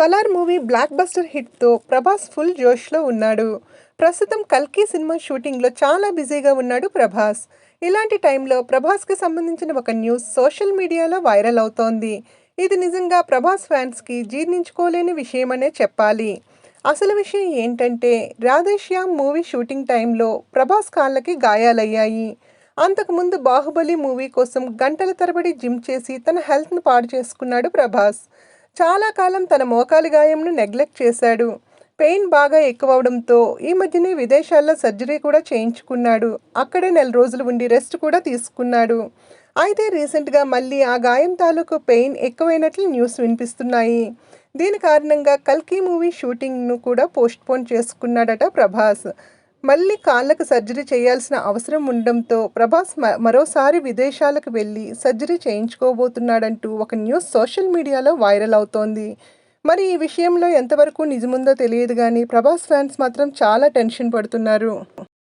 Salaar movie blockbuster హిట్తో Prabhas full జోష్లో ఉన్నాడు. ప్రస్తుతం కల్కి సినిమా షూటింగ్లో చాలా బిజీగా ఉన్నాడు ప్రభాస్. ఇలాంటి టైంలో ప్రభాస్కి సంబంధించిన ఒక న్యూస్ సోషల్ మీడియాలో వైరల్ అవుతోంది. ఇది నిజంగా ప్రభాస్ ఫ్యాన్స్కి జీర్ణించుకోలేని విషయమనే చెప్పాలి. అసలు విషయం ఏంటంటే రాధేశ్యామ్ మూవీ షూటింగ్ టైంలో ప్రభాస్ కాళ్ళకి గాయాలయ్యాయి. అంతకుముందు బాహుబలి మూవీ కోసం గంటల తరబడి జిమ్ చేసి తన హెల్త్ను పాడు చేసుకున్నాడు ప్రభాస్. చాలా కాలం తన మోకాలి గాయంను నెగ్లెక్ట్ చేశాడు. పెయిన్ బాగా ఎక్కువవడంతో ఈ మధ్యనే విదేశాల్లో సర్జరీ కూడా చేయించుకున్నాడు. అక్కడే నెల రోజులు ఉండి రెస్ట్ కూడా తీసుకున్నాడు. అయితే రీసెంట్గా మళ్ళీ ఆ గాయం తాలూకు పెయిన్ ఎక్కువైనట్లు న్యూస్ వినిపిస్తున్నాయి. దీని కారణంగా కల్కి మూవీ షూటింగ్ను కూడా పోస్ట్పోన్ చేసుకున్నాడట ప్రభాస్. మళ్ళీ కాళ్ళకు సర్జరీ చేయాల్సిన అవసరం ఉండడంతో ప్రభాస్ మ- మరోసారి విదేశాలకు వెళ్ళి సర్జరీ చేయించుకోబోతున్నాడంటూ ఒక న్యూస్ సోషల్ మీడియాలో వైరల్ అవుతోంది. మరి ఈ విషయంలో ఎంతవరకు నిజముందో తెలియదు కానీ ప్రభాస్ ఫ్యాన్స్ మాత్రం చాలా టెన్షన్ పడుతున్నారు.